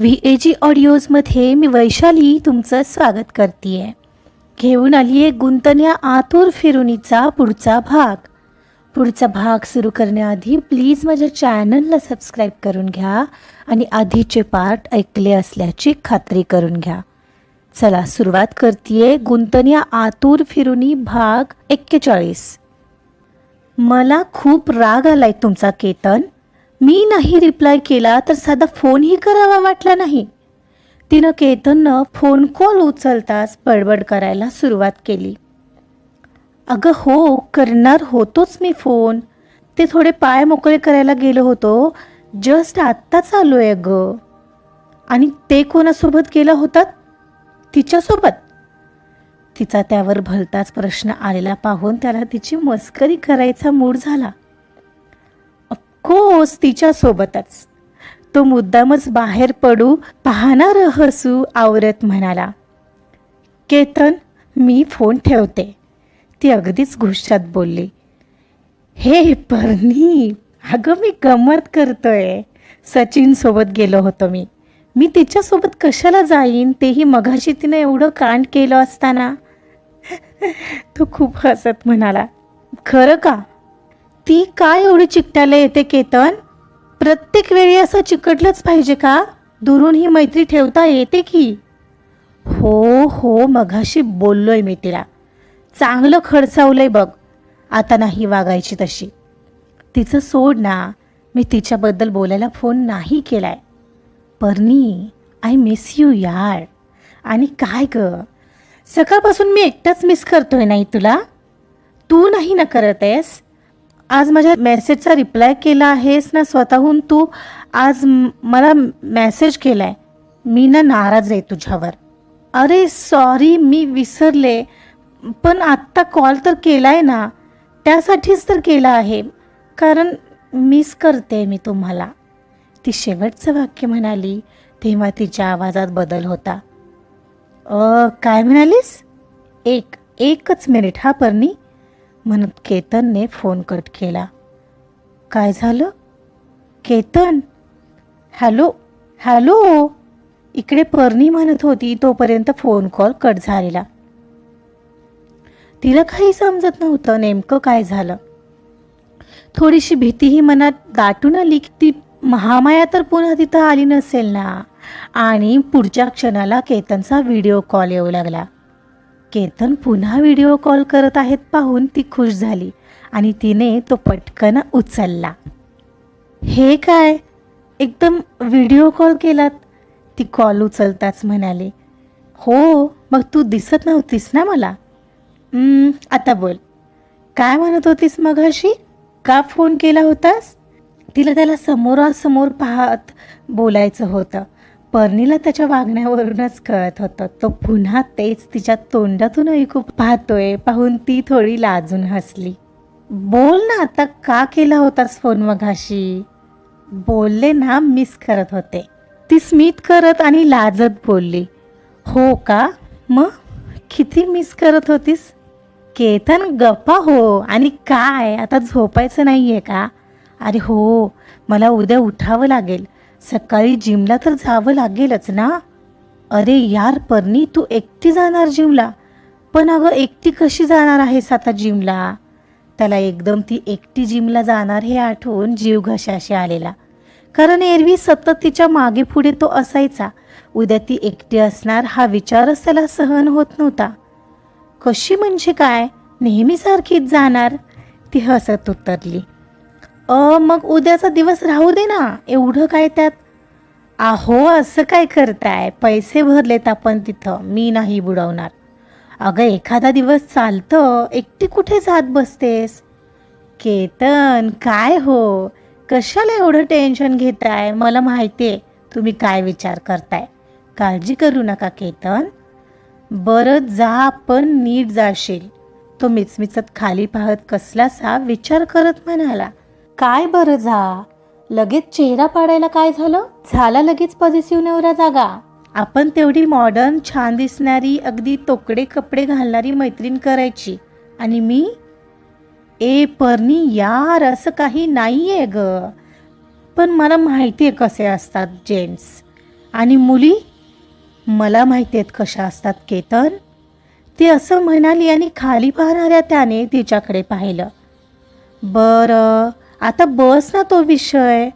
V A जी ऑडिओजमध्ये मी वैशाली तुमचं स्वागत करते आहे घेऊन आली आहे गुंतण्या आतुर फिरुनीचा पुढचा भाग. पुढचा भाग सुरू करण्याआधी प्लीज माझ्या चॅनलला सबस्क्राईब करून घ्या आणि आधीचे पार्ट ऐकले असल्याची खात्री करून घ्या. चला सुरुवात करते गुंतण्या आतुर फिरुनी भाग एक्केचाळीस. मला खूप राग आलाय तुमचा केतन. मी नाही रिप्लाय केला तर साधा फोनही करावा वाटला नाही. तिनं केतननं फोन कॉल उचलताच बडबड करायला सुरुवात केली. अगं हो करणार होतोच मी फोन ते थोडे पाय मोकळे करायला गेलो होतो. जस्ट आत्ताच आलो आहे अगं. आणि ते कोणासोबत गेला होतात तिच्यासोबत? तिचा त्यावर भलताच प्रश्न आलेला पाहून त्याला तिची मस्करी करायचा मूड झाला. खोस तिच्यासोबतच. तो मुद्दामच बाहेर पडू पाहणार हसू आवरत म्हणाला केतन मी फोन ठेवते. ती अगदीच गुशात बोलली हे परनी अगं मी गंमत करतोय. सचिनसोबत गेलो होतो मी. मी तिच्यासोबत कशाला जाईन? तेही मघाशी तिनं एवढं कांड केलं असताना. तो खूप हसत म्हणाला खरं का? ती काय एवढी चिकटायला येते केतन? प्रत्येक वेळी असं चिकटलंच पाहिजे का? दुरून ही मैत्री ठेवता येते की? हो हो मघाशी बोललोय मी तिला. चांगलं खडसावलंय बघ. आता नाही वागायची तशी. तिचं सोड ना. मी तिच्याबद्दल बोलायला फोन नाही केलाय. परनी आय मिस यू यार. आणि काय ग? सकाळपासून मी एकटाच मिस करतोय नाही तुला? तू नाही ना करत आहेस? आज माझ्या मेसेजचा रिप्लाय केला आहेस ना स्वतःहून तू? आज मला मेसेज केलाय. मी ना नाराज आहे तुझ्यावर. अरे सॉरी मी विसरले. पण आत्ता कॉल तर केलाय ना. त्यासाठीच तर केला आहे. कारण मिस करते मी तुम्हाला. ती शेवटचं वाक्य म्हणाली तेव्हा तिच्या आवाजात बदल होता. अ काय म्हणालीस? एक एकच मिनिट हा परनी म्हणत केतनने फोन कट केला. काय झालं? केतन. Hello hello. इकडे पर्णी म्हणत होती तोपर्यंत फोन कॉल कट झालेला. तिला काही समजत नव्हतं नेमकं काय झालं? थोडीशी भीतीही मनात दाटून आली की ती महामाया तर पुन्हा तिथं आली नसेल ना? आणि पुढच्या क्षणाला केतनचा व्हिडिओ कॉल येऊ लागला. केतन पुन्हा व्हिडिओ कॉल करत आहेत पाहून ती खुश झाली आणि तिने तो पटकन उचलला. हे काय? एकदम व्हिडिओ कॉल केलात? ती कॉल उचलताच म्हणाली. हो मग तू दिसत नव्हतीस ना मला? आता बोल. काय म्हणत होतीस मग अशी का फोन केला होतास? तिला त्याला समोरासमोर पाहत बोलायचं होतं. पर्णीला त्याच्या वागण्यावरूनच कळत होतं. तो पुन्हा तेच तिच्या तोंडातून ऐकू पाहतोय. पाहून ती थोडी लाजून हसली. बोल ना आता का केला होतास फोन मघाशी? बोलले ना मिस करत होते. ती स्मित करत आणि लाजत बोलली. हो का? मग किती मिस करत होतीस? केतन गप्पा हो. आणि काय? आता झोपायचं नाही आहे का? अरे हो मला उद्या उठावं लागेल. सकाळी जिमला तर जावं लागेलच ना? अरे यार परनी तू एकटी जाणार जिमला. पण अगं एकटी कशी जाणार आहेस आता जिमला? त्याला एकदम ती एकटी जिमला जाणार हे आठवून जीव घशाशी आलेला. कारण एरवी सतत तिच्यामागे पुढे तो असायचा. उद्या ती एकटी असणार हा विचारच त्याला सहन होत नव्हता. कशी म्हणजे काय? नेहमीसारखीच जाणार? ती हसत उतरली. अ मग उद्याचा दिवस राहू दे ना. एवढं काय त्यात? आहो असं काय करताय? पैसे भरलेत आपण तिथं. मी नाही बुडवणार. अगं एखादा दिवस चालतं. एकटी कुठे जात बसतेस? केतन काय हो? कशाला एवढं टेन्शन घेताय? मला माहिती आहे तुम्ही काय विचार करताय. काळजी करू नका केतन. बरं जा पण नीट जाशील. तो मिचमिचत खाली पाहत कसलासा विचार करत म्हणाला. काय बरं जा लगेच चेहरा पाडायला काय झालं? झाला लगेच पॉझिटिव्ह नवरा जागा. आपण तेवढी मॉडर्न छान दिसणारी अगदी तोकडे कपडे घालणारी मैत्रीण करायची. आणि मी? ए परनी यार असं काही नाही आहे ग. पण मला माहिती आहे कसे असतात जेंट्स. आणि मुली? मला माहिती आहेत कशा असतात केतन. ती असं म्हणाली आणि खाली पाहणाऱ्या त्याने तिच्याकडे पाहिलं. बरं आता बस ना तो विषय.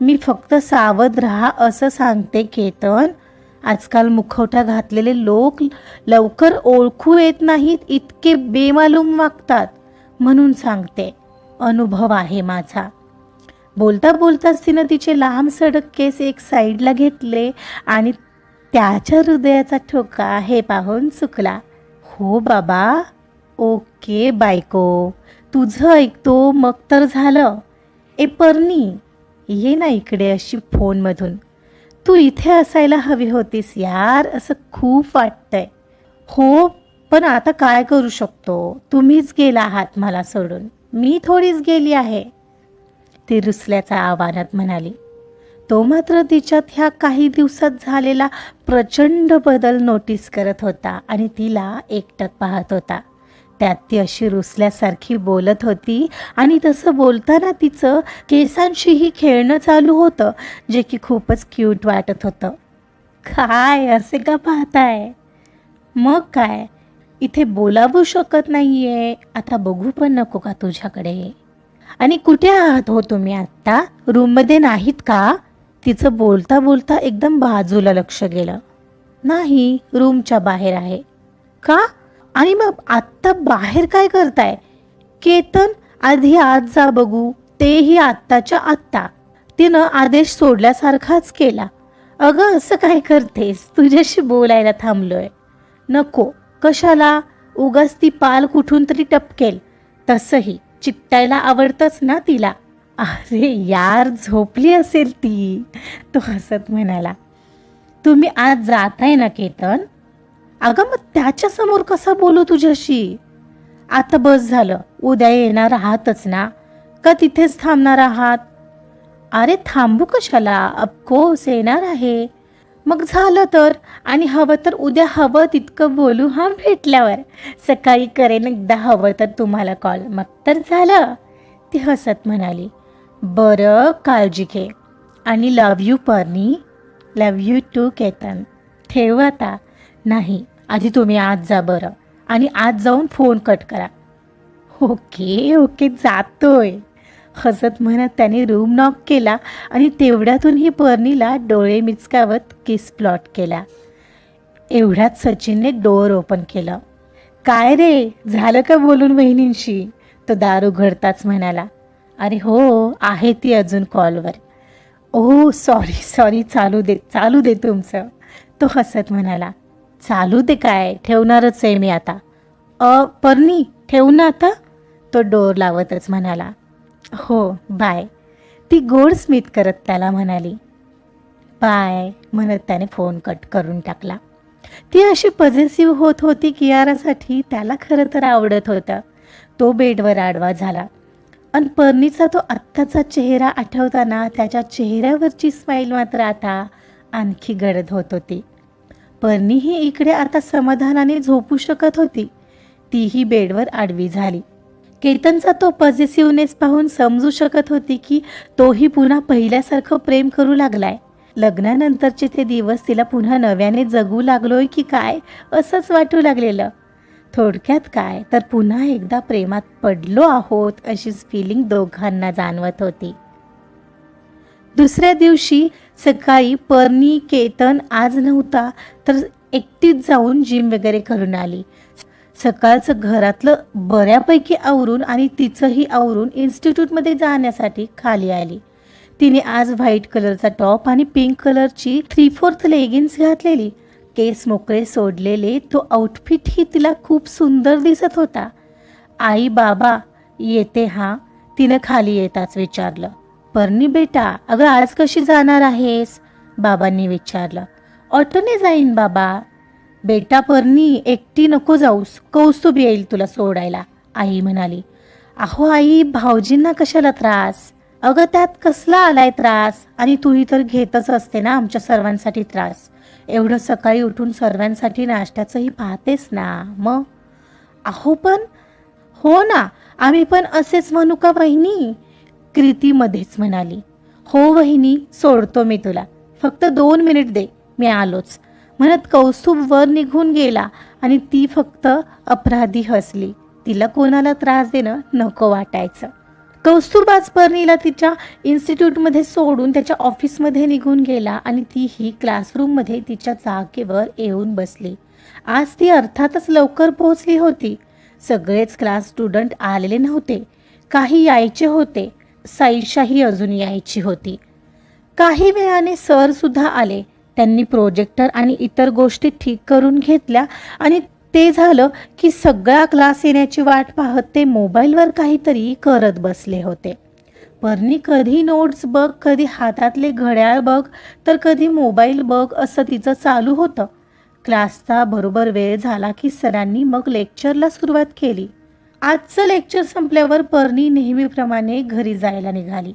मी फक्त सावध राहा असं सांगते केतन. आजकाल मुखवटा घातलेले लोक लवकर ओळखू येत नाहीत इतके बेमालूम वागतात म्हणून सांगते. अनुभव आहे माझा. बोलता बोलताच तिनं तिचे लांब सडक केस एक साईडला घेतले आणि त्याच्या हृदयाचा ठोका हे पाहून चुकला. हो बाबा. ओके बायको. तुझं ऐकतो मग तर झालं. ए परनी ये ना इकडे अशी फोनमधून. तू इथे असायला हवी होतीस यार असं खूप वाटतंय. हो पण आता काय करू शकतो? तुम्हीच गेला आहात मला सोडून. मी थोडीच गेली आहे. ती रुसल्याचा आव्हानात म्हणाली. तो मात्र तिच्यात ह्या काही दिवसात झालेला प्रचंड बदल नोटीस करत होता आणि तिला एकटक पाहत होता. त्यात ती अशी रुसल्यासारखी बोलत होती. आणि तसं बोलताना तिचं केसांशीही खेळणं चालू होतं जे की खूपच क्यूट वाटत होतं. काय असे का पाहताय? मग काय? इथे बोलावू शकत नाहीये. आता बघू पण नको का तुझ्याकडे? आणि कुठे आहात हो तुम्ही आत्ता? रूममध्ये नाहीत का? तिचं बोलता बोलता एकदम बाजूला लक्ष गेलं. नाही रूमच्या बाहेर आहे. का? आणि मग आत्ता बाहेर काय करताय? केतन आधी आत जा बघू तेही आत्ताच्या आत्ता. तिनं आदेश सोडल्यासारखाच केला. अगं असं काय करतेस? तुझ्याशी बोलायला थांबलोय. नको. कशाला? उगाच ती पाल कुठून तरी टपकेल. तसंही चिकटायला आवडतंच ना तिला. अरे यार झोपली असेल ती तो हसत म्हणाला. तुम्ही आज जाताय ना केतन? अगं मग त्याच्यासमोर कसा बोलू तुझ्याशी? आता बस झालं. उद्या येणार आहातच ना? का तिथेच थांबणार आहात? अरे थांबू कशाला? अफकोर्स येणार आहे. मग झालं तर? आणि हवं तर उद्या हवं तितकं बोलू हा भेटल्यावर. सकाळी करेन एकदा हवं तर तुम्हाला कॉल मग तर झालं. ती हसत म्हणाली बरं काळजी घे. आणि love you Parni. Love you too Ketan. ठेव आता. नाही. आधी तुम्ही आज जा बरं. आणि आज जाऊन फोन कट करा. ओके ओके जातोय. हसत म्हणत त्याने रूम नॉक केला आणि तेवढ्यातून ही पर्नीला डोळे मिचकावत किस प्लॉट केला. एवढ्यात सचिनने डोअर ओपन केलं. काय रे झालं का बोलून वहिनींशी? तो दार उघडताच म्हणाला. अरे हो आहे ती अजून कॉलवर ओ सॉरी सॉरी चालू दे चालू दे तुमचं. तो हसत म्हणाला. चालू दे काय? ठेवणारच आहे मी आता. अ परनी ठेवू ना आता. तो डोर लावतच म्हणाला. हो बाय. ती गोड स्मित करत त्याला म्हणाली. बाय म्हणत त्याने फोन कट करून टाकला. ती अशी पॉझिटिव्ह होत होती कियारासाठी त्याला खरं तर आवडत होतं. तो बेडवर आडवा झाला. आणि परनीचा तो आत्ताचा चेहरा आठवताना त्याच्या चेहऱ्यावरची स्माईल मात्र आता आणखी गडद होत होती. पर्नी ही इकडे आता समाधानाने झोपू शकत होती. तीही बेडवर आडवी झाली. केतनचा तो पॉझिटिव्हनेस पाहून समजू शकत होती की तोही पुन्हा पहिल्यासारखं प्रेम करू लागलाय. लग्नानंतरचे ते दिवस तिला पुन्हा नव्याने जगू लागलोय की काय असंच वाटू लागलेलं. थोडक्यात काय तर पुन्हा एकदा प्रेमात पडलो आहोत अशीच फिलिंग दोघांना जाणवत होती. दुसऱ्या दिवशी सकाळी पर्णी केतन आज नव्हता तर एकटीच जाऊन जिम वगैरे करून आली. सकाळचं घरातलं बऱ्यापैकी आवरून आणि तिचंही आवरून इन्स्टिट्यूटमध्ये जाण्यासाठी खाली आली. तिने आज व्हाईट कलरचा टॉप आणि पिंक कलरची थ्री फोर्थ लेगिन्स घातलेली. केस मोकळे सोडलेले तो आउटफिटही तिला खूप सुंदर दिसत होता. आई बाबा येते हा? तिनं खाली येताच विचारलं. परनी बेटा अगं आज कशी जाणार आहेस? बाबांनी विचारलं. ऑटोने जाईन बाबा. बेटा परनी एकटी नको जाऊस. कौस्तुभ येईल तुला सोडायला आई म्हणाली. अहो आई भाऊजींना कशाला त्रास? अगं त्यात कसला आलाय त्रास? आणि तूही तर घेतच असते ना आमच्या सर्वांसाठी त्रास. एवढं सकाळी उठून सर्वांसाठी नाश्त्याचंही पाहतेस ना मग अहो पण हो ना. आम्ही पण असेच म्हणू का बहिणी. कृती मध्येच म्हणाली हो वहिनी सोडतो मी तुला. फक्त दोन मिनिट दे मी आलोच. म्हणत कौस्तुभ वर निघून गेला आणि ती फक्त अपराधी हसली. तिला कोणाला त्रास देणं नको वाटायचं. कौस्तुभ आज पर्णीला तिच्या इन्स्टिट्यूटमध्ये सोडून त्याच्या ऑफिसमध्ये निघून गेला आणि ती ही क्लासरूममध्ये तिच्या जागेवर येऊन बसली. आज ती अर्थातच लवकर पोहोचली होती. सगळेच क्लास स्टुडंट आलेले नव्हते. काही यायचे होते. साईशाही अजून यायची होती. काही वेळाने सरसुद्धा आले. त्यांनी प्रोजेक्टर आणि इतर गोष्टी ठीक करून घेतल्या आणि ते झालं की सगळा क्लास येण्याची वाट पाहत ते मोबाईलवर काहीतरी करत बसले होते. परनी कधी नोट्स बघ कधी हातातले घड्याळ बघ तर कधी मोबाईल बघ असं तिचं चालू होतं. क्लासचा बरोबर वेळ झाला की सरांनी मग लेक्चरला सुरुवात केली. आजचं लेक्चर संपल्यावर पर्णी नेहमीप्रमाणे घरी जायला निघाली.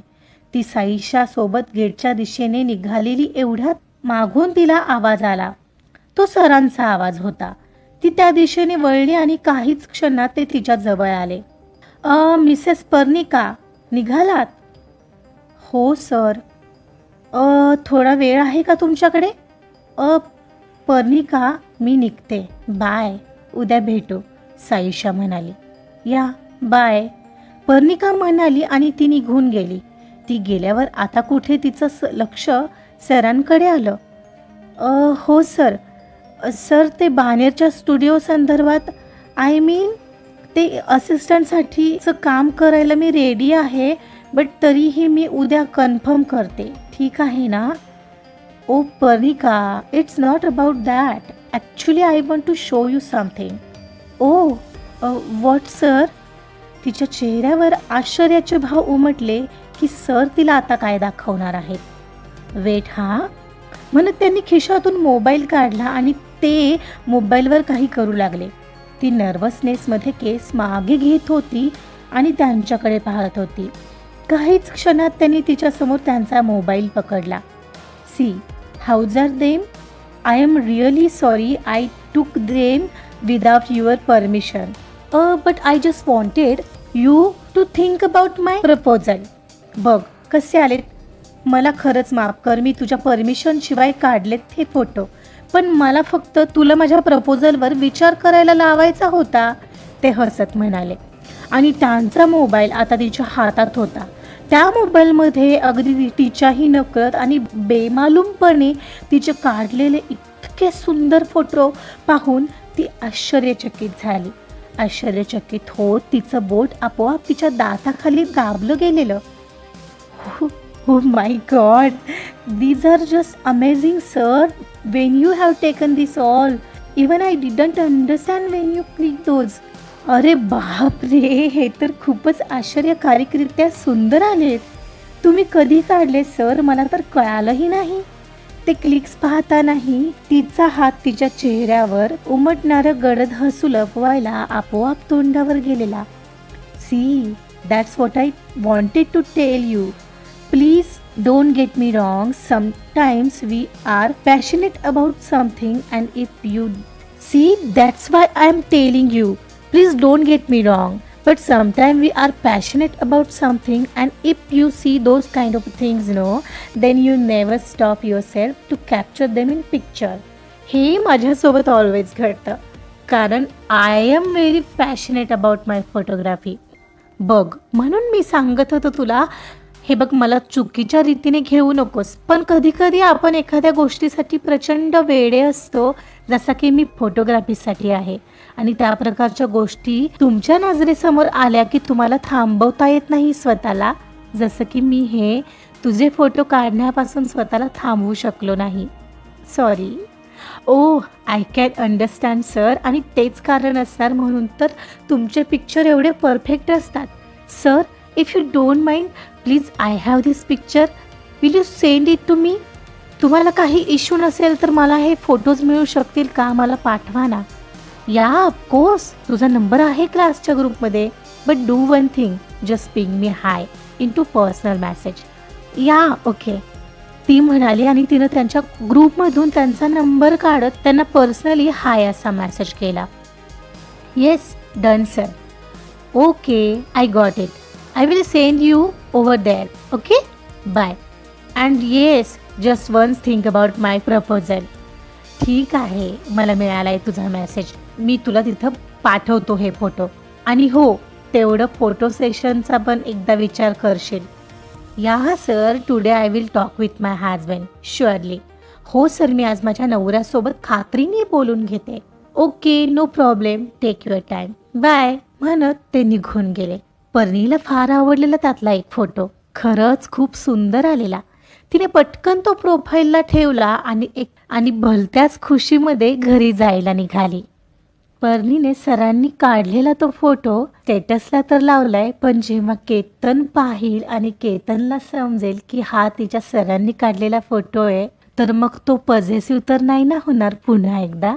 ती साईशा सोबत गेटच्या दिशेने निघालेली एवढ्यात मागून तिला आवाज आला. तो सरांचा आवाज होता. ती त्या दिशेने वळली आणि काहीच क्षणात ते तिच्या जवळ आले. अ मिसेस पर्निका निघालात? हो सर. अ थोडा वेळ आहे का तुमच्याकडे? अ पर्निका मी निघते. बाय. उद्या भेटू साईशा म्हणाली. या बाय. पर्निका म्हणाली आणि ती निघून गेली. ती गेल्यावर आता कुठे तिचं स लक्ष सरांकडे आलं. अ, हो सर. सर ते बानेरच्या स्टुडिओ संदर्भात आय मीन ते असिस्टंटसाठीचं काम करायला मी रेडी आहे बट तरीही मी उद्या कन्फर्म करते. ठीक आहे ना? ओ Parnika it's not about that. Actually I want to show you something. Oh what sir तिच्या चेहऱ्यावर आश्चर्याचे भाव उमटले की सर तिला आता काय दाखवणार आहेत. वेट हा? म्हणत त्यांनी खिशातून मोबाईल काढला आणि ते मोबाईलवर काही करू लागले. ती नर्वसनेसमध्ये केस मागे घेत होती आणि त्यांच्याकडे पाहत होती. काहीच क्षणात त्यांनी तिच्यासमोर त्यांचा मोबाईल पकडला. See how's are them? I am really sorry I took them without your permission. But I just wanted you to think about my proposal बघ कसे आलेत? मला खरंच माफ कर मी तुझ्या परमिशनशिवाय काढलेत हे फोटो पण मला फक्त तुला माझ्या प्रपोजलवर विचार करायला लावायचा होता ते हसत म्हणाले. आणि त्यांचा मोबाईल आता तिच्या हातात होता. त्या मोबाईलमध्ये अगदी तिच्याही नकळत आणि बेमालूमपणे तिचे काढलेले इतके सुंदर फोटो पाहून ती आश्चर्यचकित झाली. आश्चर्यचकित होत तिचं बोट आपोआप तिच्या दाताखाली दाबलं गेलेलं. हो my god these are just amazing sir when you have taken this all even I didn't understand when you click those अरे बाप रे हे तर खूपच आश्चर्यकारिकरित्या सुंदर आले तुम्ही कधी काढले सर मला तर कळालंही नाही. ते क्लिक्स पाहतानाही तिचा हात तिच्या चेहऱ्यावर उमटणारं गडद हसू लपवायला आपोआप तोंडावर गेलेला. See that's what I wanted to tell you please don't get me wrong sometimes we are passionate about something and if you see that's why I am telling you please don't get me wrong But sometimes we are passionate about something, and if you see those kind of things, no, then you never stop yourself to capture them in picture. हे माझ्यासोबत always घडतं कारण I am very passionate about my photography बघ म्हणून मी सांगत होतो तुला हे बघ मला चुकीच्या रीतीने घेऊ नकोस पण कधीकधी आपण एखाद्या गोष्टीसाठी प्रचंड वेडे असतो जसा की मी फोटोग्राफीसाठी आहे आणि त्या प्रकारच्या गोष्टी तुमच्या नजरेसमोर आल्या की तुम्हाला थांबवता येत नाही स्वतःला. जसं की मी हे तुझे फोटो काढण्यापासून स्वतःला थांबवू शकलो नाही. Sorry oh I can understand sir आणि तेच कारण असणार म्हणून तर तुमचे पिक्चर एवढे परफेक्ट असतात. Sir if you don't mind please I have this picture will you send it to me तुम्हाला काही इश्यू नसेल तर मला हे फोटोज मिळू शकतील का? मला पाठवा ना. या ऑफकोर्स तुझा नंबर आहे क्लासच्या ग्रुपमध्ये but do one thing just ping me hi in to personal message yeah okay ती म्हणाली आणि तिनं त्यांच्या ग्रुपमधून त्यांचा नंबर काढत त्यांना पर्सनली हाय असा मॅसेज केला. Yes done sir okay I got it I will send you over there okay bye and yes just once think about my proposal ठीक आहे मला मिळाला आहे तुझा मेसेज मी तुला तिथं पाठवतो हे फोटो. आणि हो तेवढं फोटो सेशनचा पण एकदा विचार करशील. Yeah sir today I will talk with my husband surely हो सर मी आज माझ्या नवऱ्यासोबत खात्रीने बोलून घेते. Okay no problem take your time bye म्हणत ते निघून गेले. पर्णीला फार आवडलेला त्यातला एक फोटो. खरंच खूप सुंदर आलेला. तिने पटकन तो प्रोफाईलला ठेवला आणि एक आणि भलत्याच खुशीमध्ये घरी जायला निघाली. पर्णीने सरांनी काढलेला तो फोटो स्टेटसला तर लावलाय पण जेव्हा केतन पाहिल आणि केतनला समजेल की हा तिच्या सरांनी काढलेला फोटो आहे तर मग तो पॉझिटिव्ह तर नाही ना होणार पुन्हा एकदा?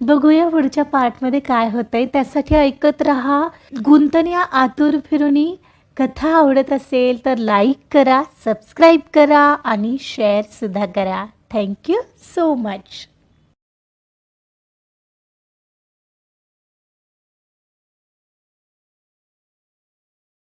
बघूया पुढच्या पार्टमध्ये काय होतंय. त्यासाठी ऐकत राहा गुंतन या आतुर फिरुनी. कथा आवडत असेल तर लाईक करा सबस्क्राईब करा आणि शेअरसुद्धा करा. Thank you so much